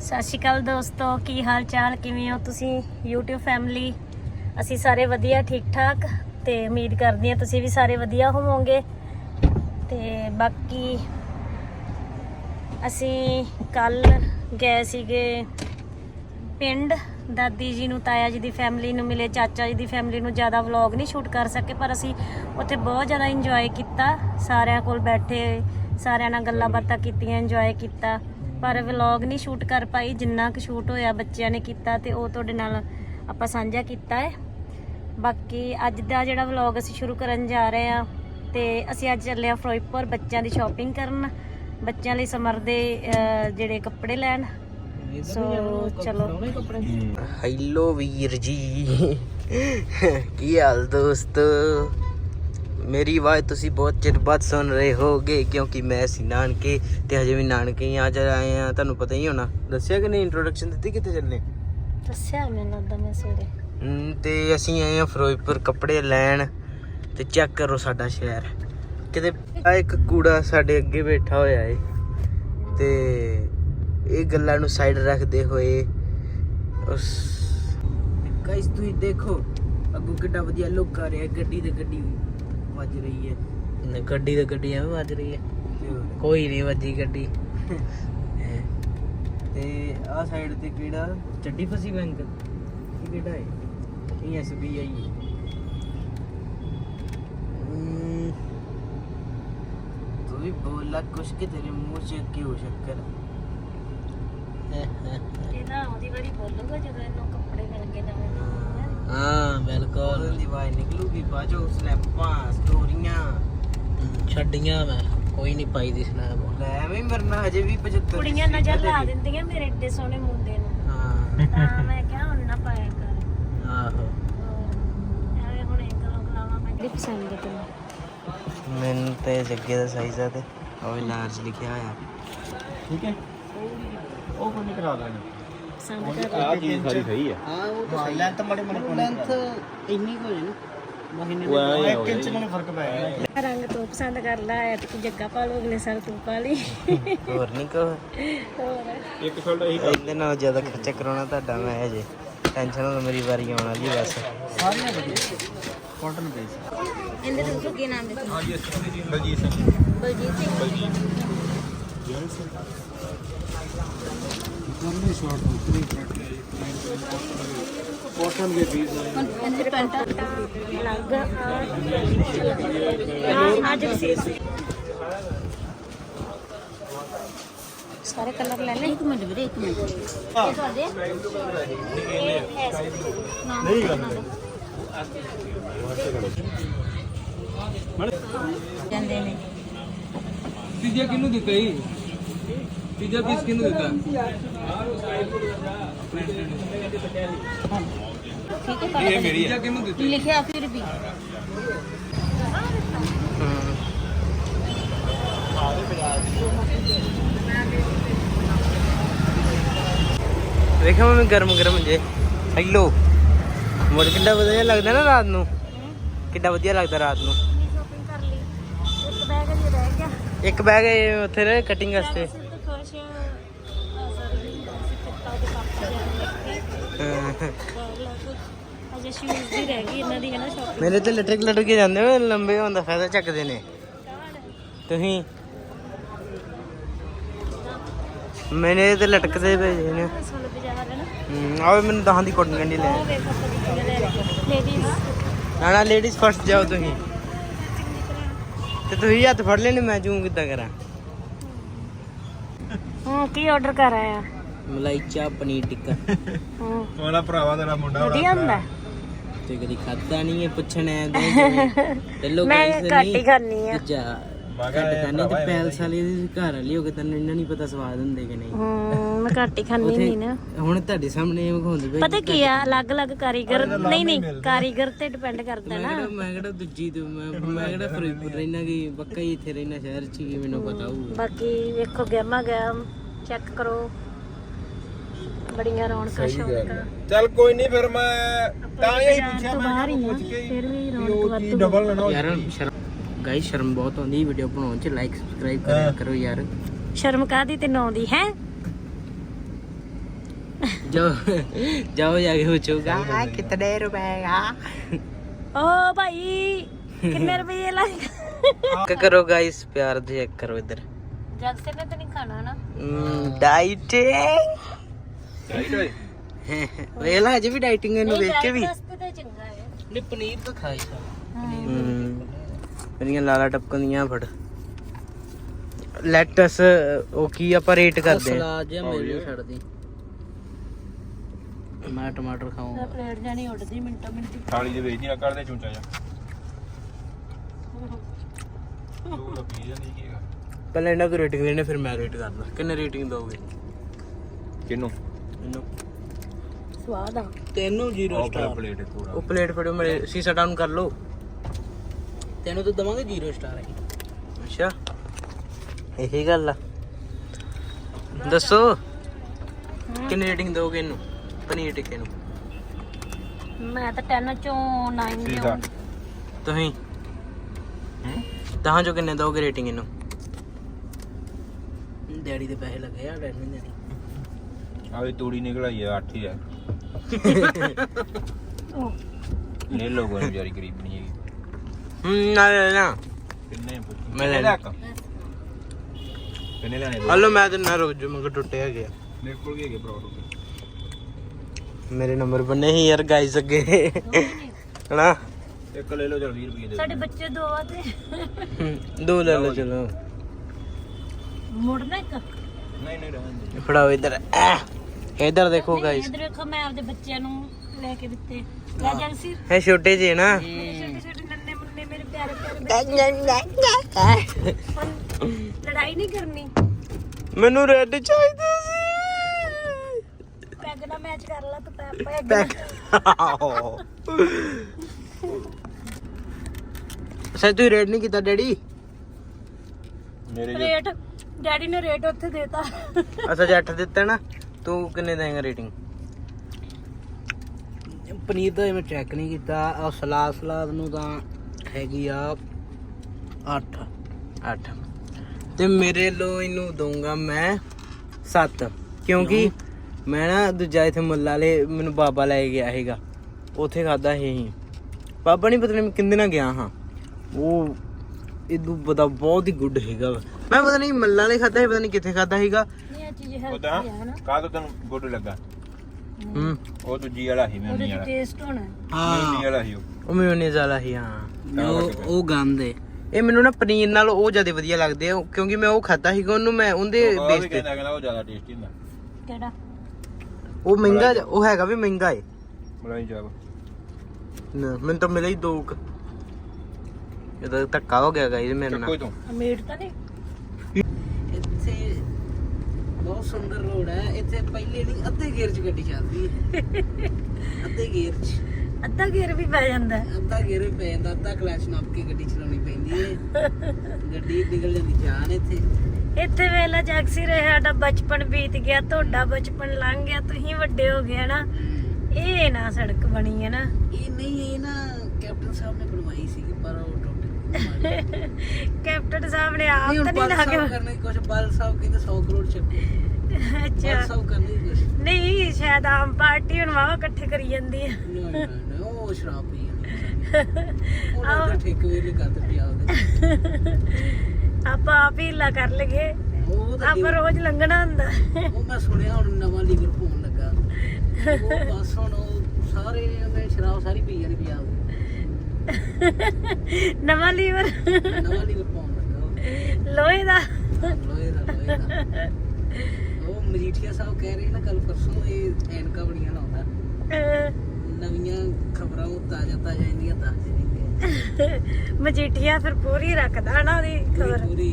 ਸਤਿ ਸ਼੍ਰੀ ਅਕਾਲ ਦੋਸਤੋ, ਕੀ ਹਾਲ ਚਾਲ ਕਿਵੇਂ ਹੋ ਤੁਸੀਂ? YouTube ਫੈਮਿਲੀ ਅਸੀਂ ਸਾਰੇ ਵਧੀਆ ਠੀਕ ਠਾਕ ਤੇ ਉਮੀਦ ਕਰਦੀ ਹਾਂ ਤੁਸੀਂ ਵੀ ਸਾਰੇ ਵਧੀਆ ਹੋਵੋਗੇ। ਤੇ ਬਾਕੀ ਅਸੀਂ ਕੱਲ ਗਏ ਸੀਗੇ ਪਿੰਡ। ਦਾਦੀ ਜੀ ਨੂੰ, ਤਾਇਆ ਜੀ ਦੀ ਫੈਮਿਲੀ ਨੂੰ ਮਿਲੇ। ਚਾਚਾ ਜੀ ਦੀ ਫੈਮਿਲੀ ਨੂੰ ਜ਼ਿਆਦਾ ਵਲੌਗ ਨਹੀਂ ਸ਼ੂਟ ਕਰ ਸਕੇ, ਪਰ ਅਸੀਂ ਉੱਥੇ ਬਹੁਤ ਜ਼ਿਆਦਾ ਇੰਜੋਏ ਕੀਤਾ। ਸਾਰਿਆਂ ਕੋਲ ਬੈਠੇ, ਸਾਰਿਆਂ ਨਾਲ ਗੱਲਾਂ ਬਾਤਾਂ ਕੀਤੀਆਂ ਇੰਜੋਏ ਕੀਤਾ। ਪਰ ਵਲੌਗ ਨਹੀਂ ਸ਼ੂਟ ਕਰ ਪਾਈ, ਜਿੰਨਾ ਕੁ ਸ਼ੂਟ ਹੋਇਆ ਬੱਚਿਆਂ ਨੇ ਕੀਤਾ ਤੇ ਉਹ ਤੁਹਾਡੇ ਨਾਲ ਆਪਾਂ ਸਾਂਝਾ ਕੀਤਾ ਹੈ। ਬਾਕੀ ਅੱਜ ਦਾ ਜਿਹੜਾ ਵਲੌਗ ਅਸੀਂ ਸ਼ੁਰੂ ਕਰਨ ਜਾ ਰਹੇ ਹਾਂ ਤੇ ਅਸੀਂ ਅੱਜ ਚੱਲੇ ਹਾਂ ਫਿਰੋਜ਼ਪੁਰ ਬੱਚਿਆਂ ਦੀ ਸ਼ਾਪਿੰਗ ਕਰਨ, ਬੱਚਿਆਂ ਲਈ ਸਮਰ ਦੇ ਜਿਹੜੇ ਕੱਪੜੇ ਲੈਣ। ਸੋ ਚਲੋ। ਹੈਲੋ ਵੀਰ ਜੀ। ਕੀ ਹਾਲ ਦੋਸਤ? ਮੇਰੀ ਆਵਾਜ਼ ਤੁਸੀਂ ਬਹੁਤ ਚਿਰ ਬਾਅਦ ਸੁਣ ਰਹੇ ਹੋਗੇ ਕਿਉਂਕਿ ਮੈਂ ਸੀ ਨਾਨਕੇ ਤੇ ਹਜੇ ਵੀ ਨਾਨਕੇ ਹੀ ਆ ਜਾ ਆਏ ਆ ਤੁਹਾਨੂੰ ਪਤਾ ਹੀ ਹੋਣਾ। ਦੱਸਿਆ ਕਿ ਨਹੀਂ ਇੰਟਰੋਡਕਸ਼ਨ ਦਿੱਤੀ ਕਿੱਥੇ ਚੱਲੇ? ਦੱਸਿਆ ਮੈਨੂੰ ਲੱਗਦਾ ਮੈਂ ਸਵੇਰੇ ਤੇ ਅਸੀਂ ਆਏ ਆ ਫਿਰੋਜ਼ਪੁਰ ਕੱਪੜੇ ਲੈਣ ਤੇ ਚੈੱਕ ਕਰੋ ਸਾਡਾ ਸ਼ਹਿਰ। ਕਿਤੇ ਆ ਇੱਕ ਕੂੜਾ ਸਾਡੇ ਅੱਗੇ ਬੈਠਾ ਹੋਇਆ ਏ। ਤੇ ਇਹ ਗੱਲਾਂ ਨੂੰ ਸਾਈਡ ਰੱਖਦੇ ਹੋਏ ਉਸ ਗਾਇਸ ਤੁਸੀਂ ਦੇਖੋ ਅੱਗੋਂ ਕਿੱਡਾ ਵਧੀਆ ਲੁੱਕ ਆ ਰਿਹਾ ਗੱਡੀ ਤੇ ਗੱਡੀ। ਵੱਜ ਰਹੀ ਹੈ। ਗੱਡੀ ਤੇ ਗੱਡੀ ਐਵੇਂ ਵੱਜ ਰਹੀ ਹੈ। ਕੋਈ ਨਹੀਂ ਵੱਜੀ ਗੱਡੀ। ਤੇ ਆ ਸਾਈਡ ਤੇ ਕਿਹੜਾ? ਚੱਡੀ ਫਸੀ ਬੈਂਕ। ਇਹ ਕਿਹੜਾ ਹੈ? ਇਹ ਐਸਬੀਆਈ ਹੈ। ਹਮ, ਤੂੰ ਵੀ ਬੋਲਾ ਕੁਛ ਕਿ ਤੇਰੇ ਮੂੰਹ 'ਚ ਕਿਉਂ ਸ਼ੱਕਰ। ਇਹ ਨਾ ਉਹਦੀ ਵਾਰੀ ਬੋਲੂਗਾ ਜਦੋਂ ਇਹਨੂੰ ਕੱਪੜੇ ਮਿਲ ਗਏ ਨਵੇਂ। ਨਵੇਂ ਹਾਂ ਬਿਲਕੁਲ। ਦੀ ਆਵਾਜ਼ ਨਿਕਲੂਗੀ ਬਾਜੋ ਸਨੈਪਾਂ ਸਟੋਰੀਆਂ ਛੱਡੀਆਂ ਮੈਂ ਕੋਈ ਨਹੀਂ ਪਾਈ ਦੀ ਸਨੈਪ ਲੈ ਐਵੇਂ ਮਰਨਾ ਹਜੇ ਵੀ 75 ਕੁੜੀਆਂ ਨਜ਼ਰ ਲਾ ਦਿੰਦੀਆਂ ਮੇਰੇ ਏਡੇ ਸੋਹਣੇ ਮੁੰਡੇ ਨੂੰ। ਹਾਂ। ਤਾਂ ਮੈਂ ਕਿਹਾ ਹੁਣ ਨਾ ਪਾਇਆ ਕਰ। ਆਹੋ। ਐਵੇਂ ਹੁਣ ਇੱਕ ਲੋਕ ਲਾਵਾਂ ਮੈਂ। ਕਿਹੜੀ ਪਸੰਦ ਹੈ ਤੈਨੂੰ? ਮੈਨੂੰ ਤੇ ਜੱਗੇ ਦਾ ਸਾਈਜ਼ ਆ ਤੇ ਉਹ ਵੀ ਲਾਰਜ ਲਿਖਿਆ ਹੋਇਆ। ਠੀਕ ਹੈ। ਉਹ ਕੋਈ ਨਹੀਂ ਕਰਾ ਦਾਂਗੇ। ਪਸੰਦ ਕਰ ਆ ਚੀਜ਼ ਸਾਰੀ ਸਹੀ ਹੈ ਹਾਂ ਉਹ ਤਾਂ ਸਹੀ ਲੈਂਥ ਮੜੇ ਮੜੇ ਲੈਂਥ ਇੰਨੀ ਕੁ ਹੈ ਨਾ ਮਹੀਨੇ ਐ ਇੱਕ ਇੰਚ ਨੂੰ ਫ਼ਰਕ ਪੈ ਗਿਆ ਰੰਗ ਤੂੰ ਪਸੰਦ ਕਰ ਲੈ ਐ ਤੇ ਜੱਗਾ ਪਾ ਲੋ ਅਗਲੇ ਸਾਲ ਤੂੰ ਪਾ ਲਈ। ਹੋਰ ਨਹੀਂ ਕੋ ਹੋਰ। ਇੱਕ ਸ਼ਰਟ ਇਹੀ ਇਹਦੇ ਨਾਲ ਜ਼ਿਆਦਾ ਖਰਚਾ ਕਰਾਉਣਾ ਤੁਹਾਡਾ ਮੈਂ ਹਜੇ। ਟੈਨਸ਼ਨ ਹੋ ਮੇਰੀ ਵਾਰੀ ਆਉਣ ਵਾਲੀ ਬਸ। ਸਾਰੀਆਂ ਵਧੀਆ। ਕਾਟਨ ਬੇਸ ਇਹਦੇ ਦੱਸੋ ਕੀ ਨਾਮ ਹੈ ਹਾਂ ਜੀ ਬਲਜੀਤ ਸਿੰਘ। ਬਲਜੀਤ ਸਿੰਘ। ਕਾਟਨ ਦੇ ਸਾਰੇ ਕਲਰ ਲੈ ਲੈ ਇੱਕ ਮਿੰਟ ਵੀਰੇ ਇੱਕ ਮਿੰਟ। ਇਹ ਤੁਹਾਡੇ? ਇਹ ਹੈ ਨਹੀਂ। ਕਰਨਾ ਜਾਂਦੇ ਨੇ। ਤੀਜਾ ਕਿਹਨੂੰ ਦਿੱਤਾ ਜੀ? ਤੀਜਾ ਪੀਸ ਕਿਹਨੂੰ ਦਿੱਤਾ? ਠੀਕ ਹੈ ਇਹ ਮੇਰੀ ਹੈ। ਤੀਜਾ ਕਿਹਨੂੰ ਦਿੱਤਾ ਲਿਖਿਆ ਫਿਰ ਵੀ। ਵੇਖਿਆ ਮੈਂ ਗਰਮ ਗਰਮ ਜੇ। ਹੈਲੋ। ਮੁੜ ਕਿੰਨਾ ਵਧੀਆ ਲੱਗਦਾ ਨਾ ਰਾਤ ਨੂੰ। ਕਿੰਨਾ ਵਧੀਆ ਲੱਗਦਾ ਰਾਤ ਨੂੰ। ਸ਼ਾਪਿੰਗ ਕਰ ਲਈ। ਇੱਕ ਬੈਗ ਜੇ ਰਹਿ ਗਿਆ। ਇੱਕ ਬੈਗ ਇਹ ਉੱਥੇ ਰਹੇ ਕਟਿੰਗ ਵਾਸਤੇ ਸਿਰ ਤੇ ਖੁਸ਼ ਸੌਰੀ ਕਿੱਤਾ ਦੇ ਕੱਪ ਹਾਂ। ਅਜੇ ਸ਼ੂਜ਼ ਦੀ ਰਹਿ ਗਈ ਇਹਨਾਂ ਦੀ ਹੈ ਨਾ ਸ਼ਾਪਿੰਗ ਮੇਰੇ ਤੇ ਲਟਕ ਲਟਕ ਕੇ ਜਾਂਦੇ ਹੋ ਲੰਬੇ ਹੋਣ ਦਾ ਫਾਇਦਾ ਚੱਕਦੇ ਨੇ। ਤੁਸੀਂ? ਮੈਨੇ ਤੇ ਲਟਕਦੇ ਭੇਜੇ ਨੇ। ਸੁਣ ਬਾਜ਼ਾਰ ਹੈ ਨਾ। ਹਮ, ਆਵੇ ਮੈਨੂੰ ਦਹਾਂ ਦੀ ਕੋਟਨ ਕੈਂਡੀ ਲੈ ਲੇਡੀਜ਼ ਨਾ। ਨਾ ਲੇਡੀਜ਼ ਫਸਟ ਜਾਓ ਤੁਸੀਂ। ਤੇ ਤੁਸੀਂ ਹੱਥ ਫੜ ਲੈਣੇ ਮੈਂ ਜੂੰ ਕਿੱਦਾਂ ਕਰਾਂ। ਹਾਂ। ਕੀ ਆਰਡਰ ਕਰ ਆਇਆ ਮਲਾਈ ਚਾਹ ਪਨੀਰ ਟਿੱਕਾ। ਹਾਂ। ਤੁਹਾਡਾ ਭਰਾਵਾ ਤੇਰਾ ਮੁੰਡਾ ਵਧੀਆ ਹੁੰਦਾ। ਤੇ ਕਦੀ ਖਾਦਾ ਨਹੀਂ ਇਹ ਪੁੱਛਣਾ ਹੈ ਤੇ ਲੋਕ ਮੈਂ ਘੱਟ ਹੀ ਖਾਣੀ ਆ ਜਾ ਘੱਟ ਖਾਣੇ ਤੇ ਪੈਲਸ ਵਾਲੇ ਦੇ ਘਰ ਵਾਲੀ ਹੋ ਕੇ ਤੈਨੂੰ ਇਹਨਾਂ ਨਹੀਂ ਪਤਾ ਸਵਾਦ ਹੁੰਦੇ ਕਿ ਨਹੀਂ। ਹੂੰ ਮੈਂ ਘੱਟ ਹੀ ਖਾਣੀ ਨਹੀਂ ਨਾ। ਹੁਣ ਤੁਹਾਡੇ ਸਾਹਮਣੇ ਵਿਖਾਉਂਦੇ ਪਏ ਪਤਾ ਕੀ ਆ ਅਲੱਗ-ਅਲੱਗ ਕਾਰੀਗਰ ਨਹੀਂ ਨਹੀਂ ਕਾਰੀਗਰ ਤੇ ਡਿਪੈਂਡ ਕਰਦਾ ਮੈਂ ਨਾ। ਕਿਹੜਾ ਮੈਂ ਕਿਹੜਾ ਦੂਜੀ ਤੋਂ ਮੈਂ ਮੈਂ ਕਿਹੜਾ ਫਰੀਦਪੁਰ ਰਹਿਣਾ ਕਿ ਪੱਕਾ ਹੀ ਇੱਥੇ ਰਹਿਣਾ ਸ਼ਹਿਰ ਚ ਹੀ ਮੈਨੂੰ ਪਤਾ ਹੋਊਗਾ। ਬਾਕੀ ਵੇਖੋ ਗੇਮਾ ਗੇਮ ਚੈੱਕ ਕਰੋ। ਬੜੀਆਂ ਰੌਣਕਾਂ ਸ਼ੌਣਕਾਂ ਚੱਲ ਕੋਈ ਨਹੀਂ ਫਿਰ ਮੈਂ ਤਾਂ ਹੀ ਪੁੱਛਿਆ ਤੋਂ ਬਾਹਰ ਹੀ ਆ ਫਿਰ ਵੀ ਰੌਣਕ ਵੱਧ ਡਬਲ ਲੈਣਾ ਯਾਰ ਸ਼ਰਮ ਗਾਈ ਸ਼ਰਮ ਬਹੁਤ ਆਉਂਦੀ ਵੀਡੀਓ ਬਣਾਉਣ ਚ ਲਾਈਕ ਸਬਸਕ੍ਰਾਈਬ ਕਰਿਆ ਕਰੋ ਯਾਰ। ਸ਼ਰਮ ਕਾਦੀ ਤੇ ਨੌ ਦੀ ਹੈ? ਜਾਓ ਜਾਓ ਜਾ ਕੇ ਪੁੱਛੂਗਾ ਕਿਤਨੇ ਰੁਪਏ ਆ? ਓ ਭਾਈ ਕਿੰਨੇ ਰੁਪਏ ਲੱਗ ਕਿ ਕਰੋ ਗਾਇਸ ਪਿਆਰ ਦੇ ਚੈੱਕ ਕਰੋ ਇੱਧਰ। ਜਗਸੇ ਨੇ ਤਾਂ ਨਹੀਂ ਖਾਣਾ ਨਾ। ਡਾਈਟਿੰਗ। ਚਾਹੀਦਾ ਵੇਖ ਲੈ ਅਜੇ ਵੀ ਡਾਈਟਿੰਗ ਇਹਨੂੰ ਵੇਖ ਕੇ ਵੀ। ਰਸਤੇ ਤੇ ਚੰਗਾ ਹੈ। ਨਹੀਂ ਪਨੀਰ ਤਾਂ ਖਾਈ ਮੇਰੀਆਂ ਲਾਲਾ ਟਪਕਦੀਆਂ ਫੜ। ਲੈਟਸ ਉਹ ਕੀ ਆਪਾਂ ਰੇਟ ਕਰਦੇ ਆ? ਸਲਾਦ ਜਿਹਾ ਮੇਰੇ ਛੱਡ ਦੀ ਮੈਂ ਟਮਾਟਰ ਖਾਊਂਗਾ ਪਲੇਟ ਜਾਣੀ ਉੱਡਦੀ ਮਿੰਟੋ ਮਿੰਟੀ ਥਾਲੀ ਦੇ ਵਿੱਚ ਨਹੀਂ ਕਰਦੇ ਚੂੰਚਾ ਜਾ ਤੂੰ ਤਾਂ ਪੀ ਜਾਂਦੀ ਕੀ ਹੈਗਾ ਪਹਿਲਾਂ ਇਹਨਾਂ ਕੋ ਰੇਟਿੰਗ ਲੈਣੇ ਫਿਰ ਮੈਂ ਰੇਟ ਕਰਦਾ ਕਿੰਨੇ ਰੇਟਿੰਗ ਦੋਗੇ ਕਿਨੂੰ? ਇਹਨੂੰ ਸਵਾਦ ਆ। ਤੈਨੂੰ 0 ਉਹ ਸਟਾਰ ਪਲੇਟ ਪੂਰਾ ਉਹ ਪਲੇਟ ਫੜੋ ਮੇਰੇ ਸੀਸਾ ਡਾਊਨ ਕਰ ਲਓ। ਤੈਨੂੰ ਤਾਂ ਦਵਾਂਗੇ 0 ਸਟਾਰ ਹੈ ਅੱਛਾ। ਇਹੀ ਗੱਲ ਆ। ਦੱਸੋ। ਕਿੰਨੀ ਰੇਟਿੰਗ ਦੋਗੇ ਇਹਨੂੰ? ਪਨੀਰ ਟਿੱਕੇ ਨੂੰ। ਮੈਂ ਤਾਂ 10 ਚੋਂ 9 ਠੀਕ ਦਿਉਂ ਆ ਤੁਸੀਂ ਤਾਂ ਜੋ ਕਿੰਨੇ ਦੋਗੇ ਰੇਟਿੰਗ ਇਹਨੂੰ? ਡੈਡੀ ਦੇ ਪੈਸੇ ਲੱਗੇ ਆ ਡੈਡੀ ਨੇ ਦੇਣੀ। ਆਵੇ ਤੂੜੀ ਨਿਕਲ ਆਈ ਆ 8 ਹੀ ਆ। ਲੈ ਲੋ ਕੋਈ ਵਿਚਾਰੀ ਗਰੀਬ ਨਹੀਂ ਹੈਗੀ। ਹੂੰ ਨਾ ਨਾ ਨਾ। ਕਿੰਨੇ ਪੁੱਛੀ ਮੈਂ ਲੈ ਲਿਆ। ਕਿੰਨੇ ਲੈਣੇ ਹਲੋ ਮੈਂ ਤੇ ਨਾ ਰੋਜ ਮਗਰ ਟੁੱਟਿਆ ਗਿਆ ਮੇਰੇ ਕੋਲ ਵੀ ਹੈਗੇ ਪ੍ਰੋਡਕਟ ਮੇਰੇ ਨੰਬਰ ਬੰਨੇ ਸੀ ਯਾਰ ਗਾਇਸ ਅੱਗੇ। ਹਣਾ ਇੱਕ ਲੈ ਲਓ ਚਲ 20 ਰੁਪਏ ਦੇ ਸਾਡੇ ਬੱਚੇ ਦੋ ਆ ਤੇ। ਹੂੰ, ਦੋ ਲੈ ਲਓ ਚਲੋ। ਮੁੜਨਾ ਇੱਕ? ਨਹੀਂ ਨਹੀਂ ਰਹਿਣ ਦੇ। ਫੜਾਓ ਇੱਧਰ। ਇੱਧਰ ਦੇਖੋ ਗਾਇਸ ਇਧਰ ਵੇਖੋ ਮੈਂ ਆਪਦੇ ਬੱਚਿਆਂ ਨੂੰ ਲੈ ਕੇ ਦਿੱਤੇ। ਲੈ ਜਗਸੀਰ ਇਹ ਛੋਟੇ ਜਿਹੇ ਨਾ। ਛੋਟੇ ਛੋਟੇ ਨੰਨੇ ਮੁੰਨੇ ਮੇਰੇ ਪਿਆਰੇ ਪਿਆਰੇ ਬੱਚੇ। ਲੜਾਈ ਨਹੀਂ ਕਰਨੀ। ਮੈਨੂੰ ਰੈੱਡ ਚਾਹੀਦਾ ਸੀ। ਪੈਗ ਨਾਲ ਮੈਚ ਕਰ ਲਾ ਤੂੰ ਪੈਗ ਸੱਚ ਤੂੰ ਰੈੱਡ ਨਹੀਂ ਕੀਤਾ ਡੈਡੀ? ਮੇਰੇ ਜੋ ਰੇਟ ਡੈਡੀ ਨੇ ਰੇਟ ਉੱਥੇ ਦੇਤਾ। ਅਸਾਂ ਜੱਟ ਦਿੱਤਾ ਨਾ। ਤੂੰ ਕਿੰਨੇ ਦੇਂਗਾ ਰੇਟਿੰਗ ਪਨੀਰ ਦਾ ਮੈਂ ਚੈੱਕ ਨਹੀਂ ਕੀਤਾ। ਉਹ ਸਲਾਦ ਸਲਾਦ ਨੂੰ ਤਾਂ ਹੈਗੀ ਆ 8 8 ਤੇ ਮੇਰੇ ਲੋ ਇਹਨੂੰ ਦਊਂਗਾ ਮੈਂ 7 ਕਿਉਂਕਿ ਮੈਂ ਨਾ ਦੂਜਾ ਇਥੇ ਮੁੱਲਾ ਵਾਲੇ ਮੈਨੂੰ ਬਾਬਾ ਲੈ ਗਿਆ ਸੀਗਾ। ਉੱਥੇ ਖਾਦਾ ਸੀ ਬਾਬਾ ਨਹੀਂ ਪਤਾ ਨਹੀਂ ਮੈਂ ਕਿੰਨੇ ਨਾਲ ਗਿਆ ਹਾਂ। ਉਹ ਇਦੂ ਬਦਾ ਬਹੁਤ ਹੀ ਗੁੱਡ ਹੈਗਾ। ਮੈਂ ਪਤਾ ਨਹੀਂ ਮੱਲਾ ਵਾਲੇ ਖਾਦਾ ਸੀ ਪਤਾ ਨਹੀਂ ਕਿੱਥੇ ਖਾਦਾ ਨਹੀਂ ਇਹ ਚੀਜ਼ ਉਹਦਾ ਹੈਲਥੀ ਹੈ ਨਾ ਕਾਹ ਤੋਂ ਤੈਨੂੰ ਗੁੱਡ ਲੱਗਾ? ਹੂੰ। ਉਹ ਦੂਜੀ ਵਾਲਾ ਹੀ ਮੈਂ ਉਹਦੇ ਨਹੀਂ ਚ ਵਾਲਾ। ਟੇਸਟ ਹੋਣਾ। ਨਹੀਂ ਵਾਲਾ ਹੀ ਉਹ। ਉਹ ਮਿਓਨੀਜ਼ ਵਾਲਾ ਹੀ। ਹਾਂ ਉਹ- ਉਹ ਉਹ ਗੰਦੇ ਇਹ ਮੈਨੂੰ ਨਾ ਪਨੀਰ ਨਾਲ ਉਹ ਜ਼ਿਆਦਾ ਵਧੀਆ ਲੱਗਦੇ ਆ ਕਿਉਂਕਿ ਮੈਂ ਉਹ ਖਾਦਾ ਸੀਗਾ ਉਹਨੂੰ ਮੈਂ ਉਹਦੇ ਉਹ ਵੀ ਬੇਸ ਤੇ ਕਹਿੰਦਾ ਕਹਿੰਦਾ ਉਹ ਜ਼ਿਆਦਾ ਟੇਸਟੀ ਹੁੰਦਾ। ਕਿਹੜਾ? ਉਹ ਮਹਿੰਗਾ ਜਿਹਾ- ਉਹ ਹੈਗਾ ਵੀ ਮਹਿੰਗਾ ਏ। ਮਲਾਈ ਚਾਪ ਨਾ, ਮੈਨੂੰ ਤਾਂ ਮਿਲਿਆ ਹੀ ਦੋ ਕੁ। ਇਹਦਾ ਧੱਕਾ ਹੋ ਗਿਆ ਮੇਰੇ ਚੱਕੋ ਨਾਲ। ਹੀ ਤੂੰ ਮੀਟ ਤਾਂ ਨਹੀਂ ਇੱਥੇ ਬਹੁਤ ਸੁੰਦਰ ਰੋਡ ਹੈ। ਇੱਥੇ ਪਹਿਲੇ ਨਹੀਂ ਅੱਧੇ ਗੇਅਰ 'ਚ ਗੱਡੀ ਚੱਲਦੀ ਹੈ। ਅੱਧੇ ਗੇਅਰ 'ਚ। ਅੱਧਾ ਗੇਰ ਵੀ ਪੈ ਜਾਂਦਾ ਹੈ। ਅੱਧਾ ਗੇਅਰ ਵੀ ਪੈ ਜਾਂਦਾ ਅੱਧਾ ਕਲਚ ਨੱਪ ਕੇ ਗੱਡੀ ਚਲਾਉਣੀ ਪੈਂਦੀ ਹੈ। ਗੱਡੀ ਨਿਕਲ ਜਾਂਦੀ ਜਾਨ ਇੱਥੇ। ਇੱਥੇ ਵੇਲਾ ਜਗਸੀ ਰਿਹਾ ਸਾਡਾ ਬਚਪਨ ਬੀਤ ਗਿਆ ਤੁਹਾਡਾ ਬਚਪਨ ਲੰਘ ਗਿਆ ਤੁਸੀਂ ਵੱਡੇ ਹੋ ਗਏ ਨਾ ਇਹ ਨਾ ਸੜਕ ਬਣੀ ਹੈ ਨਾ। ਇਹ ਨਹੀਂ ਇਹ ਨਾ ਕੈਪਟਨ ਸਾਹਿਬ ਨੇ ਬਣਵਾਈ ਸੀ ਪਰ ਉਹ ਟੁੱਟ ਗਈ ਕੈਪਟਨ ਸਾਹਿਬ ਨੇ ਆਪ ਤਾਂ ਨਹੀਂ ਲਾ ਕੇ ਕਰਨੇ ਕੁਝ ਬਲ ਸਾਹਿਬ ਕਹਿੰਦੇ 100 ਕਰੋੜ ਚੱਕੋ ਅੱਛਾ। ਸਾਹਿਬ ਕਰਨੇ ਕੁਝ ਨਹੀਂ ਸ਼ਾਇਦ ਆਮ ਪਾਰਟੀ ਹੁਣ ਵਾਵਾ ਇਕੱਠੇ ਕਰੀ ਜਾਂਦੀ ਹੈ ਉਹ ਸ਼ਰਾਬ ਪੀ ਜਾਂਦੀ ਉਹ ਤਾਂ ਠੇਕੇ ਵੇਲੇ ਕਰਦੇ ਪਿਆ ਉਹਦੇ। ਆਪਾਂ ਆਪ ਹੀ ਲਾ ਕਰ ਲਗੇ ਆਪਾਂ ਰੋਜ਼ ਲੰਘਣਾ ਹੁੰਦਾ। ਉਹ ਮੈਂ ਸੁਣਿਆ ਹੁਣ ਨਵਾਂ ਲੀਗਲ ਹੋਣ ਲੱਗਾ। ਉਹ ਬਸ ਹੁਣ ਸਾਰੇ ਉਹਨੇ ਸ਼ਰਾਬ ਸਾਰੀ ਪੀ ਜਾਂਦੀ ਪਿਆ ਨਵਾਂ ਲੀਵਰ। ਨਵਾਂ ਲੀਗਲ ਪਾਉਣ ਲੱਗਾ ਉਹ। ਲੋਹੇ ਦਾ। ਲੋਹੇ ਦਾ ਲੋਹੇ ਦਾ। ਉਹ ਮਜੀਠੀਆ ਸਾਹਿਬ ਕਹਿ ਰਹੇ ਨਾ ਕੱਲ ਪਰਸੋਂ ਇਹ ਐਨਕਾ ਬੜੀਆਂ ਲਾਉਂਦਾ। ਨਵੀਆਂ ਖਬਰਾਂ ਉਹ ਤਾਜ਼ਾ ਤਾਜ਼ਾ ਇੰਦੀਆਂ ਦੱਸ ਦਿੰਦੇ ਮਜੀਠੀਆ ਫਿਰ ਪੂਰੀ ਰੱਖਦਾ ਨਾ ਉਹਦੀ ਖਬਰ। ਪੂਰੀ।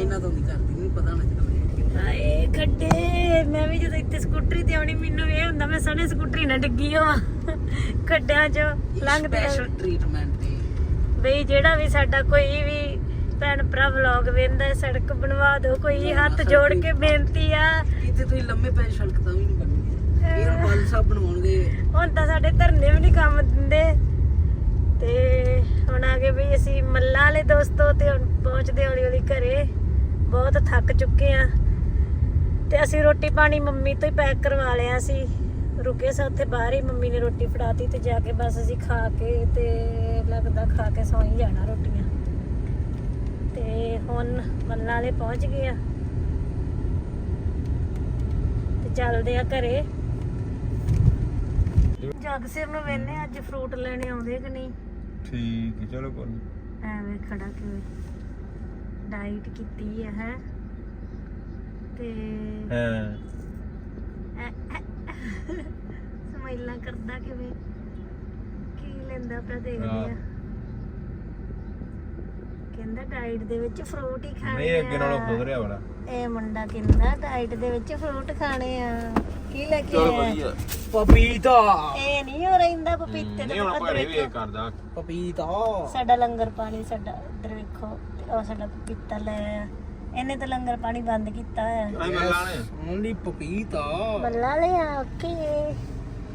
ਇੰਨਾ ਤਾਂ ਨਹੀਂ ਕਰਦੀ ਨਹੀਂ ਪਤਾ ਹੋਣਾ ਜਦੋਂ ਆਏ ਖੱਡੇ ਮੈਂ ਵੀ ਜਦੋਂ ਇੱਥੇ ਸਕੂਟਰੀ ਤੇ ਆਉਣੀ ਮੈਨੂੰ ਇਹ ਹੁੰਦਾ ਮੈਂ ਸਣੇ ਸਕੂਟਰੀ ਨਾ ਡਿੱਗੀ ਹੋਵਾਂ। ਖੱਡਿਆਂ 'ਚ ਲੰਘਦੇ ਸਪੈਸ਼ਲ ਟ੍ਰੀਟਮੈਂਟ ਤੇ ਬਈ ਜਿਹੜਾ ਵੀ ਸਾਡਾ ਕੋਈ ਵੀ ਭੈਣ ਭਰਾ ਵਲੌਗ ਵੇਂਦਾ ਸੜਕ ਬਣਵਾ ਦਿਓ ਕੋਈ ਹੱਥ ਜੋੜ ਕੇ ਬੇਨਤੀ ਆ। ਇੱਥੇ ਤੁਸੀਂ ਲੰਮੇ ਪੈ ਸੜਕ ਤਾਂ ਵੀ ਨਹੀਂ ਬਣਨੀ ਇਹ ਹੁਣ ਬਲ ਸਾਹਿਬ ਬਣਵਾਉਣਗੇ ਹੁਣ ਤਾਂ ਸਾਡੇ ਧਰਨੇ ਵੀ ਨਹੀਂ ਕੰਮ ਦਿੰਦੇ। ਤੇ ਹੁਣ ਆ ਗਏ ਵੀ ਅਸੀਂ ਮੱਲਾ ਵਾਲੇ ਦੋਸਤੋ ਤੇ ਹੁਣ ਪਹੁੰਚਦੇ ਹੌਲੀ ਹੌਲੀ ਘਰੇ। ਬਹੁਤ ਥੱਕ ਚੁੱਕੇ ਆ ਤੇ ਅਸੀਂ ਰੋਟੀ ਪਾਣੀ ਮੰਮੀ ਤੋਂ ਹੀ ਪੈਕ ਕਰਵਾ ਲਿਆ ਸੀ। ਰੁਕੇ ਸਾਂ ਉੱਥੇ ਬਾਹਰ ਹੀ ਮੰਮੀ ਨੇ ਰੋਟੀ ਫੜਾਤੀ ਤੇ ਜਾ ਕੇ ਬਸ ਅਸੀਂ ਖਾ ਕੇ ਤੇ ਲੱਗਦਾ ਖਾ ਕੇ ਸੌਂ ਹੀ ਜਾਣਾ ਰੋਟੀਆਂ। ਤੇ ਹੁਣ ਮੱਲਾਂ ਵਾਲੇ ਪਹੁੰਚ ਗਏ ਆ। ਤੇ ਚੱਲਦੇ ਆ ਘਰੇ। ਜਗ ਸਿਰ ਨੂੰ ਵੇਨੇ ਅੱਜ ਫਰੂਟ ਲੈਣੇ ਆਉਂਦੇ ਕਿ ਨਹੀਂ। ਠੀਕ ਹੈ, ਚਲੋ ਕੋਈ। ਐਵੇਂ ਖੜਾ ਕਿਵੇਂ ਡਾਈਟ ਕੀਤੀ ਹੈ ਹੈ। ਤੇ ਹਾਂ। ਸਮਾਈਲਾਂ ਕਰਦਾ ਕਿਵੇਂ? ਕੀ ਲੈਂਦਾ ਪਿਆ ਦੇਖਦੇ ਆ। ਕਹਿੰਦਾ ਡਾਈਟ ਦੇ ਵਿੱਚ ਫਰੂਟ ਹੀ ਖਾਣੇ ਨਹੀਂ ਅੱਗੇ ਨਾਲੋਂ ਆ। ਖੁਦ ਰਿਹਾ ਬੜਾ। ਇਹ ਮੁੰਡਾ ਕਹਿੰਦਾ ਡਾਈਟ ਦੇ ਵਿੱਚ ਫਰੂਟ ਖਾਣੇ ਆ। ਕੀ ਲੈ ਕੇ ਆਇਆ? ਪਪੀਤਾ। ਇਹ ਨਹੀਂ ਹੋ ਰਹਿੰਦਾ ਪਪੀਤੇ ਨਹੀਂ ਦਾ ਹੁਣ ਭਾੜੇ ਵੀ ਇਹ। ਕਰਦਾ। ਪਪੀਤਾ। ਸਾਡਾ ਲੰਗਰ ਪਾਣੀ ਸਾਡਾ ਇੱਧਰ ਵੇਖੋ ਉਹ ਸਾਡਾ ਪਪੀਤਾ ਲੈ ਆਇਆ। ਇਹਨੇ ਤਾਂ ਲੰਗਰ ਪਾਣੀ ਬੰਦ ਕੀਤਾ ਹੋਇਆ। ਓਨਲੀ ਪਪੀਤਾ ਬੱਲਾ ਲਿਆ ਓਕੇ।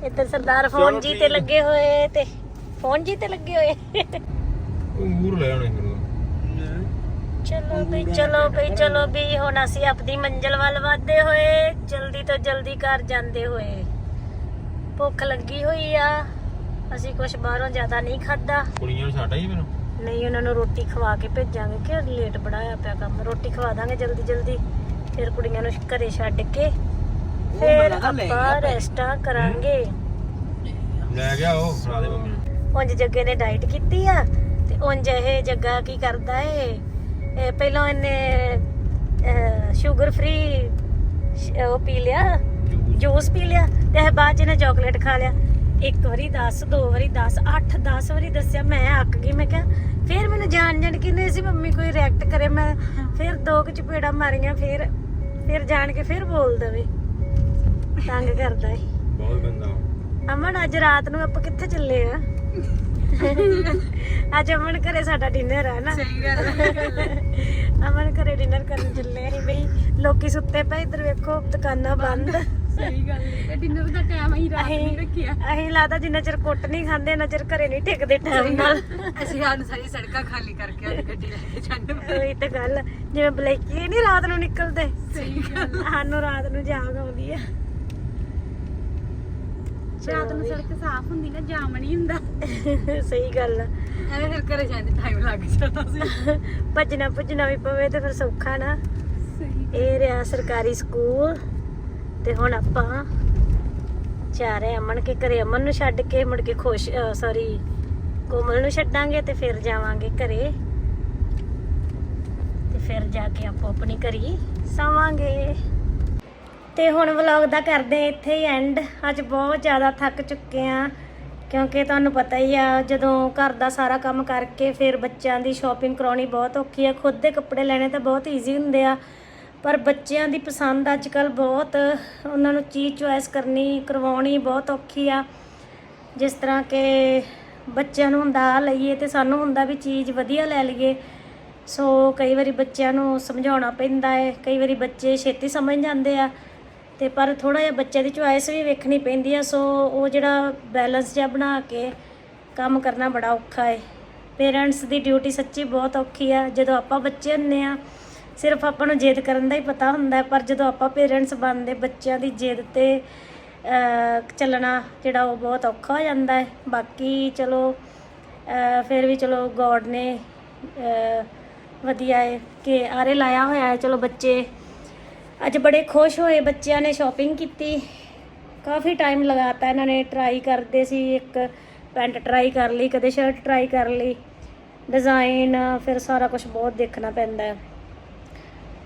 ਇੱਧਰ ਸਰਦਾਰ ਫੋਨ ਜੀ ਤੇ ਲੱਗੇ ਹੋਏ ਤੇ ਫੋਨ ਜੀ ਤੇ ਲੱਗੇ ਹੋਏ। ਅੰਗੂਰ ਲੈ ਆਉਣੇ ਫਿਰ। ਚਲੋ ਬਈ ਚਲੋ ਬਈ ਚਲੋ ਵੀ ਹੁਣ ਅਸੀਂ ਆਪਣੀ ਮੰਜ਼ਿਲ ਵੱਲ ਵਧਦੇ ਹੋਏ ਜਲਦੀ ਤੋਂ ਜਲਦੀ ਘਰ ਜਾਂਦੇ ਹੋਏ। ਭੁੱਖ ਲੱਗੀ ਹੋਈ ਆ ਅਸੀਂ ਕੁਝ ਬਾਹਰੋਂ ਜ਼ਿਆਦਾ ਨਹੀਂ ਖਾਦਾ ਕੁੜੀਆਂ ਨੂੰ ਛੱਡ ਆਈ ਮੈਨੂੰ ਨਹੀਂ ਉਹਨਾਂ ਨੂੰ ਰੋਟੀ ਖਵਾ ਕੇ ਭੇਜਾਂਗੇ ਕਿ ਲੇਟ ਬੜਾਇਆ ਪਿਆ ਕੰਮ। ਰੋਟੀ ਖਵਾ ਦਾਂਗੇ ਜਲਦੀ ਜਲਦੀ। ਫਿਰ ਕੁੜੀਆਂ ਨੂੰ ਘਰੇ ਛੱਡ ਕੇ ਫਿਰ ਆਪਾਂ ਰੈਸਟਾਂ ਕਰਾਂਗੇ। ਲੈ ਗਿਆ ਉਹ ਦੇ ਮੰਮੀ ਉਂਝ ਜੱਗੇ ਨੇ ਡਾਈਟ ਕੀਤੀ ਆ ਤੇ ਉਂਝ ਇਹ ਜੱਗਾ ਕੀ ਕਰਦਾ ਏ? ਇਹ ਪਹਿਲਾਂ ਇਹਨੇ ਸ਼ੂਗਰ ਫ੍ਰੀ ਉਹ ਪੀ ਲਿਆ ਜੂਸ ਪੀ ਲਿਆ ਤੇ ਬਾਅਦ ਚ ਇਹਨੇ ਚਾਕਲੇਟ ਖਾ ਲਿਆ। ਇੱਕ ਵਾਰੀ 10 ਦੋ ਵਾਰੀ 10 8 10 ਵਾਰੀ ਦੱਸਿਆ ਮੈਂ ਅੱਕ ਗਈ ਮੈਂ ਕਿਹਾ ਫਿਰ ਮੈਨੂੰ ਜਾਣ ਜਾਣ ਕੇ ਨਹੀਂ ਸੀ ਮੰਮੀ ਕੋਈ ਰਿਐਕਟ ਕਰੇ ਮੈਂ ਫਿਰ ਦੋ ਕੁ ਚਪੇੜਾ ਮਾਰੀਆਂ ਫਿਰ ਫਿਰ ਜਾਣ ਕੇ ਫਿਰ ਬੋਲ ਦਵੇ। ਤੰਗ ਕਰਦਾ ਏ ਬਹੁਤ ਗੰਦਾ ਅਮਨ ਅੱਜ ਰਾਤ ਨੂੰ ਆਪਾਂ ਕਿੱਥੇ ਚੱਲੇ ਆ? ਅੱਜ ਅਮਨ ਘਰੇ ਸਾਡਾ ਡਿਨਰ ਆ ਨਾ। ਸਹੀ ਗੱਲ ਅਮਨ ਘਰੇ ਡਿਨਰ ਕਰਨ ਚੱਲੇ ਆ ਬਈ ਲੋਕੀ ਸੁੱਤੇ ਪਏ ਇੱਧਰ ਵੇਖੋ ਦੁਕਾਨਾਂ ਬੰਦ। ਸਹੀ ਗੱਲ ਹੈ। ਡਿਨਰ ਦਾ ਟਾਈਮ ਹੀ ਰਾਤ ਨਹੀਂ ਰੱਖਿਆ। ਅਸੀਂ ਲਾਦਾ ਜਿੰਨਾ ਚਿਰ ਕੁੱਟ ਨਹੀਂ ਖਾਂਦੇ ਨਾ ਚਿਰ ਘਰੇ ਨਹੀਂ ਟਿਕਦੇ ਟਾਈਮ ਨਾਲ। ਅਸੀਂ ਸਾਨੂੰ ਸਾਰੀ ਸੜਕਾਂ ਖਾਲੀ ਕਰਕੇ ਆਪਣੀ ਗੱਡੀ ਲੈ ਕੇ ਜਾਂਦੇ ਉਹੀ ਤਾਂ ਗੱਲ। ਜਿਵੇਂ ਬਲੈਕੀ ਨਹੀਂ ਰਾਤ ਨੂੰ ਨਿਕਲਦੇ? ਸਹੀ ਗੱਲ। ਸਾਨੂੰ ਰਾਤ ਨੂੰ ਜਾਗ ਆਉਂਦੀ ਆ। ਰਾਤ ਨੂੰ ਸੜਕ ਸਾਫ਼ ਹੁੰਦੀ ਨਾ ਜਾਮ ਨਹੀਂ ਹੁੰਦਾ। ਸਹੀ ਗੱਲ ਆ। ਐਵੇਂ ਫਿਰ ਘਰੇ ਜਾਂਦੇ ਟਾਈਮ ਲੱਗ ਜਾਂਦਾ ਸੀ। ਭੱਜਣਾ ਭੱਜਣਾ ਵੀ ਪਵੇ ਤੇ ਫਿਰ ਸੌਖਾ ਨਾ। ਸਹੀ ਇਹ ਰਿਹਾ ਸਰਕਾਰੀ ਸਕੂਲ। ਤੇ ਹੁਣ ਆਪਾਂ ਜਾ ਰਹੇ ਅਮਨ ਕੇ ਘਰੇ। ਅਮਨ ਨੂੰ ਛੱਡ ਕੇ ਮੁੜ ਕੇ ਖੁਸ਼ ਸੌਰੀ ਕੋਮਲ ਨੂੰ ਛੱਡਾਂਗੇ ਤੇ ਫਿਰ ਜਾਵਾਂਗੇ ਘਰੇ। ਤੇ ਫਿਰ ਜਾ ਕੇ ਆਪੋ ਆਪਣੀ ਘਰੀ ਸਾਵਾਂਗੇ। ਤੇ ਹੁਣ ਵਲੌਗ ਦਾ ਕਰਦੇ ਹਾਂ ਇੱਥੇ ਹੀ ਐਂਡ ਅੱਜ ਬਹੁਤ ਜ਼ਿਆਦਾ ਥੱਕ ਚੁੱਕੇ ਆ ਕਿਉਂਕਿ ਤੁਹਾਨੂੰ ਪਤਾ ਹੀ ਆ, ਜਦੋਂ ਘਰ ਦਾ ਸਾਰਾ ਕੰਮ ਕਰਕੇ ਫਿਰ ਬੱਚਿਆਂ ਦੀ ਸ਼ਾਪਿੰਗ ਕਰਾਉਣੀ ਬਹੁਤ ਔਖੀ ਆ। ਖੁਦ ਦੇ ਕੱਪੜੇ ਲੈਣੇ ਤਾਂ ਬਹੁਤ ਈਜ਼ੀ ਹੁੰਦੇ ਆ। ਪਰ ਬੱਚਿਆਂ ਦੀ ਪਸੰਦ ਅੱਜ ਕੱਲ ਬਹੁਤ, ਉਹਨਾਂ ਨੂੰ ਚੀਜ਼ ਚੁਆਇਸ ਕਰਨੀ, ਕਰਵਾਉਣੀ ਬਹੁਤ ਔਖੀ ਆ। ਜਿਸ ਤਰ੍ਹਾਂ ਕਿ ਬੱਚਿਆਂ ਨੂੰ ਹੁੰਦਾ ਆ ਲਈਏ ਤੇ ਸਾਨੂੰ ਹੁੰਦਾ ਵੀ ਚੀਜ਼ ਵਧੀਆ ਲੈ ਲਈਏ। ਸੋ ਕਈ ਵਾਰੀ ਬੱਚਿਆਂ ਨੂੰ ਸਮਝਾਉਣਾ ਪੈਂਦਾ ਹੈ ਕਈ ਵਾਰੀ ਬੱਚੇ ਛੇਤੀ ਸਮਝ ਜਾਂਦੇ ਆ। ਤੇ ਪਰ ਥੋੜਾ ਜਿਹਾ ਬੱਚੇ ਦੀ ਚੁਆਇਸ ਵੀ ਵੇਖਣੀ ਪੈਂਦੀ ਆ, ਸੋ ਉਹ ਜਿਹੜਾ ਬੈਲੈਂਸ ਜਿਹਾ ਬਣਾ ਕੇ ਕੰਮ ਕਰਨਾ ਬੜਾ ਔਖਾ ਹੈ ਪੇਰੈਂਟਸ ਦੀ ਡਿਊਟੀ ਸੱਚੀ ਬਹੁਤ ਔਖੀ ਆ, ਜਦੋਂ ਆਪਾਂ ਬੱਚੇ ਹੁੰਨੇ ਆ ਸਿਰਫ ਆਪਾਂ ਨੂੰ ਜਿੱਦ ਕਰਨ ਦਾ ਹੀ ਪਤਾ ਹੁੰਦਾ ਪਰ ਜਦੋਂ ਆਪਾਂ ਪੇਰੈਂਟਸ ਬਣਦੇ, ਬੱਚਿਆਂ ਦੀ ਜਿੱਦ ਤੇ ਚੱਲਣਾ ਜਿਹੜਾ ਉਹ ਬਹੁਤ ਔਖਾ ਹੋ ਜਾਂਦਾ ਹੈ। ਬਾਕੀ ਚਲੋ ਫਿਰ ਵੀ ਚਲੋ ਗੋਡ ਨੇ ਵਧੀਆ ਹੈ ਕਿ ਆਰੇ ਲਾਇਆ ਹੋਇਆ ਹੈ। ਚਲੋ ਬੱਚੇ ਅੱਜ ਬੜੇ ਖੁਸ਼ ਹੋਏ, ਬੱਚਿਆਂ ਨੇ ਸ਼ਾਪਿੰਗ ਕੀਤੀ। ਕਾਫੀ ਟਾਈਮ ਲਗਾਤਾ ਇਹਨਾਂ ਨੇ ਟਰਾਈ ਕਰਦੇ ਸੀ, ਇੱਕ ਪੈਂਟ ਟਰਾਈ ਕਰ ਲਈ, ਕਦੇ ਸ਼ਰਟ ਟਰਾਈ ਕਰ ਲਈ। ਡਿਜ਼ਾਈਨ ਫਿਰ ਸਾਰਾ ਕੁਝ ਬਹੁਤ ਦੇਖਣਾ ਪੈਂਦਾ ਹੈ।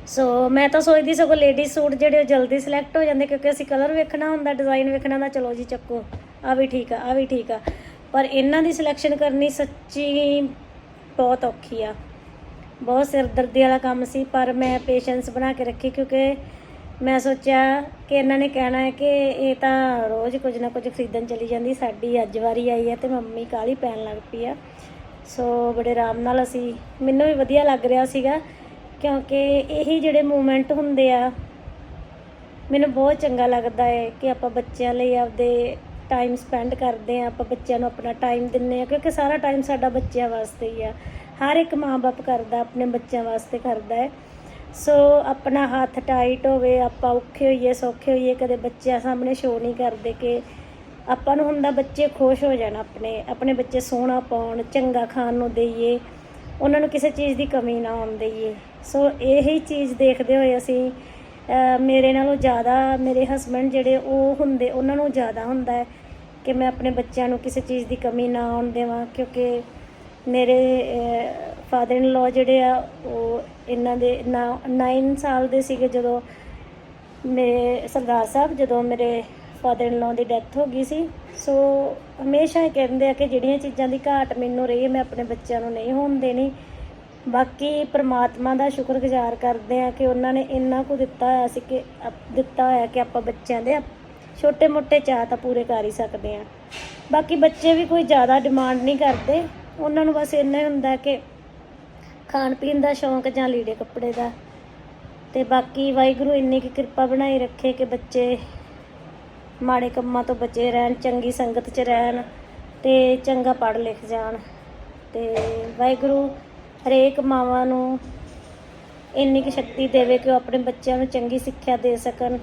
ਸੋ ਮੈਂ ਤਾਂ ਸੋਚਦੀ ਸਗੋਂ ਲੇਡੀ ਸੂਟ ਜਿਹੜੇ ਉਹ ਜਲਦੀ ਸਿਲੈਕਟ ਹੋ ਜਾਂਦੇ ਕਿਉਂਕਿ ਅਸੀਂ ਕਲਰ ਵੇਖਣਾ ਹੁੰਦਾ ਡਿਜ਼ਾਈਨ ਵੇਖਣਾ ਹੁੰਦਾ, ਚਲੋ ਜੀ ਚੱਕੋ ਆ ਵੀ ਠੀਕ ਆ ਆ ਵੀ ਠੀਕ ਆ। ਪਰ ਇਹਨਾਂ ਦੀ ਸਿਲੈਕਸ਼ਨ ਕਰਨੀ ਸੱਚੀ ਬਹੁਤ ਔਖੀ ਆ। ਬਹੁਤ ਸਿਰਦਰਦੀ ਵਾਲਾ ਕੰਮ ਸੀ, ਪਰ ਮੈਂ ਪੇਸ਼ੈਂਸ ਬਣਾ ਕੇ ਰੱਖੀ ਕਿਉਂਕਿ ਮੈਂ ਸੋਚਿਆ ਕਿ ਇਹਨਾਂ ਨੇ ਕਹਿਣਾ ਹੈ ਕਿ ਇਹ ਤਾਂ ਰੋਜ਼ ਕੁਝ ਨਾ ਕੁਝ ਖਰੀਦਣ ਚਲੀ ਜਾਂਦੀ, ਸਾਡੀ ਅੱਜ ਵਾਰੀ ਆਈ ਹੈ ਤੇ ਮੰਮੀ ਕਾਲੀ ਪੈਣ ਲੱਗ ਪਈ ਆ। ਸੋ ਬੜੇ ਆਰਾਮ ਨਾਲ ਅਸੀਂ, ਮੈਨੂੰ ਵੀ ਵਧੀਆ ਲੱਗ ਰਿਹਾ ਸੀਗਾ। ਕਿਉਂਕਿ ਇਹੀ ਜਿਹੜੇ ਮੂਮੈਂਟ ਹੁੰਦੇ ਆ, ਮੈਨੂੰ ਬਹੁਤ ਚੰਗਾ ਲੱਗਦਾ ਹੈ ਕਿ ਆਪਾਂ ਬੱਚਿਆਂ ਲਈ ਆਪਦੇ ਟਾਈਮ ਸਪੈਂਡ ਕਰਦੇ ਆ, ਆਪਾਂ ਬੱਚਿਆਂ ਨੂੰ ਆਪਣਾ ਟਾਈਮ ਦਿੰਨੇ ਆ, ਕਿਉਂਕਿ ਸਾਰਾ ਟਾਈਮ ਸਾਡਾ ਬੱਚਿਆਂ ਵਾਸਤੇ ਹੀ ਆ। ਹਰ ਇੱਕ ਮਾਂ-ਬਾਪ ਕਰਦਾ, ਆਪਣੇ ਬੱਚਿਆਂ ਵਾਸਤੇ ਕਰਦਾ ਹੈ ਸੋ ਆਪਣਾ ਹੱਥ ਟਾਈਟ ਹੋਵੇ, ਆਪਾਂ ਔਖੇ ਹੋਈਏ, ਸੌਖੇ ਹੋਈਏ, ਕਦੇ ਬੱਚਿਆਂ ਸਾਹਮਣੇ ਸ਼ੋਅ ਨਹੀਂ ਕਰਦੇ ਕਿ ਆਪਾਂ ਨੂੰ ਹੁੰਦਾ ਬੱਚੇ ਖੁਸ਼ ਹੋ ਜਾਣ ਆਪਣੇ ਆਪਣੇ ਬੱਚੇ ਸੋਹਣਾ ਪਾਉਣ, ਚੰਗਾ ਖਾਣ ਨੂੰ ਦੇਈਏ, ਉਹਨਾਂ ਨੂੰ ਕਿਸੇ ਚੀਜ਼ ਦੀ ਕਮੀ ਨਾ ਆਉਣ ਦੇਈਏ। ਸੋ ਇਹੀ ਚੀਜ਼ ਦੇਖਦੇ ਹੋਏ ਅਸੀਂ ਮੇਰੇ ਨਾਲੋਂ ਜ਼ਿਆਦਾ ਮੇਰੇ ਹਸਬੰਡ ਜਿਹੜੇ ਉਹ ਹੁੰਦੇ, ਉਹਨਾਂ ਨੂੰ ਜ਼ਿਆਦਾ ਹੁੰਦਾ ਹੈ ਕਿ ਮੈਂ ਆਪਣੇ ਬੱਚਿਆਂ ਨੂੰ ਕਿਸੇ ਚੀਜ਼ ਦੀ ਕਮੀ ਨਾ ਆਉਣ ਦੇਵਾਂ, ਕਿਉਂਕਿ ਮੇਰੇ ਫਾਦਰ ਇਨ ਲਾ ਜਿਹੜੇ ਆ, ਉਹ ਇਹਨਾਂ ਦੇ 9 ਸਾਲ ਦੇ ਸੀਗੇ ਜਦੋਂ ਮੇਰੇ ਸਰਦਾਰ ਸਾਹਿਬ, ਜਦੋਂ ਮੇਰੇ ਫਾਦਰ ਇਨ ਲਾ ਦੀ ਡੈਥ ਹੋ ਗਈ ਸੀ। ਸੋ ਹਮੇਸ਼ਾ ਇਹ ਕਹਿੰਦੇ ਆ ਕਿ ਜਿਹੜੀਆਂ ਚੀਜ਼ਾਂ ਦੀ ਘਾਟ ਮੈਨੂੰ ਰਹੀ ਹੈ, ਮੈਂ ਆਪਣੇ ਬੱਚਿਆਂ ਨੂੰ ਨਹੀਂ ਹੋਣ ਦੇਣੀ। ਬਾਕੀ ਪ੍ਰਮਾਤਮਾ ਦਾ ਸ਼ੁਕਰਗੁਜ਼ਾਰ ਕਰਦੇ ਆ ਕਿ ਉਹਨਾਂ ਨੇ ਇੰਨਾ ਕੁ ਦਿੱਤਾ ਹੋਇਆ ਸੀ ਕਿ ਦਿੱਤਾ ਹੋਇਆ ਕਿ ਆਪਾਂ ਬੱਚਿਆਂ ਦੇ ਛੋਟੇ ਮੋਟੇ ਚਾਹ ਤਾਂ ਪੂਰੇ ਕਰ ਹੀ ਸਕਦੇ ਆ ਬਾਕੀ ਬੱਚੇ ਵੀ ਕੋਈ ਜ਼ਿਆਦਾ ਡਿਮਾਂਡ ਨਹੀਂ ਕਰਦੇ। ਉਹਨਾਂ ਨੂੰ ਬਸ ਇੰਨਾ ਹੀ ਹੁੰਦਾ ਕਿ ਖਾਣ ਪੀਣ ਦਾ ਸ਼ੌਂਕ ਜਾਂ ਲੀੜੇ ਕੱਪੜੇ ਦਾ। ਤੇ ਬਾਕੀ ਵਾਹਿਗੁਰੂ ਇੰਨੀ ਕੁ ਕਿਰਪਾ ਬਣਾਈ ਰੱਖੇ ਕਿ ਬੱਚੇ ਮਾੜੇ ਕੰਮਾਂ ਤੋਂ ਬਚੇ ਰਹਿਣ, ਚੰਗੀ ਸੰਗਤ 'ਚ ਰਹਿਣ ਤੇ ਚੰਗਾ ਪੜ੍ਹ ਲਿਖ ਜਾਣ। ਤੇ ਵਾਹਿਗੁਰੂ ਹਰੇਕ ਮਾਵਾਂ ਨੂੰ ਇੰਨੀ ਕੁ ਸ਼ਕਤੀ ਦੇਵੇ ਕਿ ਉਹ ਆਪਣੇ ਬੱਚਿਆਂ ਨੂੰ ਚੰਗੀ ਸਿੱਖਿਆ ਦੇ ਸਕਣ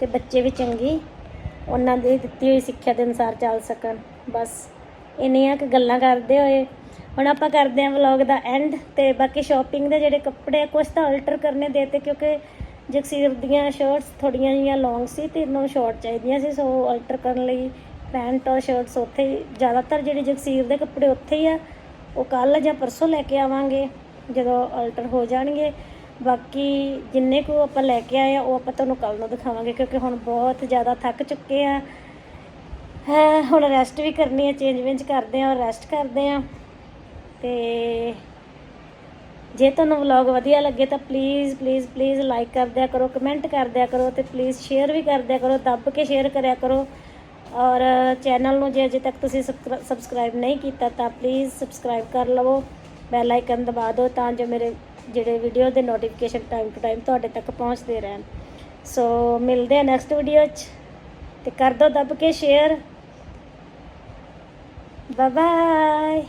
ਤੇ ਬੱਚੇ ਵੀ ਚੰਗੀ ਉਹਨਾਂ ਦੀ ਦਿੱਤੀ ਹੋਈ ਸਿੱਖਿਆ ਦੇ ਅਨੁਸਾਰ ਚੱਲ ਸਕਣ। ਬਸ ਇੰਨੀਆਂ ਕੁ ਗੱਲਾਂ ਕਰਦੇ ਹੋਏ ਹੁਣ ਆਪਾਂ ਕਰਦੇ ਹਾਂ ਵਲੌਗ ਦਾ ਐਂਡ ਤੇ ਬਾਕੀ ਸ਼ਾਪਿੰਗ ਦੇ ਜਿਹੜੇ ਕੱਪੜੇ ਆ ਕੁਝ ਤਾਂ ਅਲਟਰ ਕਰਨੇ ਦੇ ਤੇ ਕਿਉਂਕਿ ਜਗਸੀਰ ਦੀਆਂ ਸ਼ਰਟਸ ਥੋੜੀਆਂ ਜਿਹੀਆਂ ਲੌਂਗ ਸੀ ਤੇ ਇਹਨੂੰ ਸ਼ਾਰਟ ਚਾਹੀਦੀਆਂ ਸੀ, ਸੋ ਅਲਟਰ ਕਰਨ ਲਈ ਪੈਂਟ ਔਰ ਸ਼ਰਟਸ ਉੱਥੇ ਹੀ ਜ਼ਿਆਦਾਤਰ ਜਿਹੜੇ ਜਗਸੀਰ ਦੇ ਕੱਪੜੇ ਉੱਥੇ ਹੀ ਆ। ਉਹ ਕੱਲ ਜਾਂ ਪਰਸੋਂ ਲੈ ਕੇ ਆਵਾਂਗੇ, ਜਦੋਂ ਅਲਟਰ ਹੋ ਜਾਣਗੇ। ਬਾਕੀ ਜਿੰਨੇ ਕੁ ਆਪਾਂ ਲੈ ਕੇ ਆਏ ਆ, ਉਹ ਆਪਾਂ ਤੁਹਾਨੂੰ ਕੱਲ ਨੂੰ ਦਿਖਾਵਾਂਗੇ, ਕਿਉਂਕਿ ਹੁਣ ਬਹੁਤ ਜ਼ਿਆਦਾ ਥੱਕ ਚੁੱਕੇ ਆ। ਹੈ, ਹੁਣ ਰੈਸਟ ਵੀ ਕਰਨੀ ਹੈ ਚੇਂਜ ਵੇਂਜ ਕਰਦੇ ਆ ਔਰ ਰੈਸਟ ਕਰਦੇ ਆ। ਤੇ ਜੇ ਤੁਹਾਨੂੰ ਵਲੌਗ ਵਧੀਆ ਲੱਗੇ ਤਾਂ ਪਲੀਜ਼ ਪਲੀਜ਼ ਪਲੀਜ਼ ਲਾਈਕ ਕਰ ਦਿਆ ਕਰੋ ਕਮੈਂਟ ਕਰ ਦਿਆ ਕਰੋ ਤੇ ਪਲੀਜ਼ ਸ਼ੇਅਰ ਵੀ ਕਰ ਦਿਆ ਕਰੋ, ਦੱਬ ਕੇ ਸ਼ੇਅਰ ਕਰਿਆ ਕਰੋ। ਔਰ ਚੈਨਲ ਨੂੰ ਜੇ ਅਜੇ ਤੱਕ ਤੁਸੀਂ ਸਬਸਕ੍ਰਾਈਬ ਨਹੀਂ ਕੀਤਾ ਤਾਂ ਪਲੀਜ਼ ਸਬਸਕ੍ਰਾਈਬ ਕਰ ਲਵੋ। ਬੈਲ ਆਈਕਨ ਦਬਾ ਦਿਓ ਤਾਂ ਜੋ ਮੇਰੇ ਜਿਹੜੇ ਵੀਡੀਓ ਦੇ ਨੋਟੀਫਿਕੇਸ਼ਨ ਟਾਈਮ ਟੂ ਟਾਈਮ ਤੁਹਾਡੇ ਤੱਕ ਪਹੁੰਚਦੇ ਰਹਿਣ। ਸੋ ਮਿਲਦੇ ਆ ਨੈਕਸਟ ਵੀਡੀਓ 'ਚ ਤੇ ਕਰ ਦਿਓ ਦੱਬ ਕੇ ਸ਼ੇਅਰ ਬਾਏ ਬਾਏ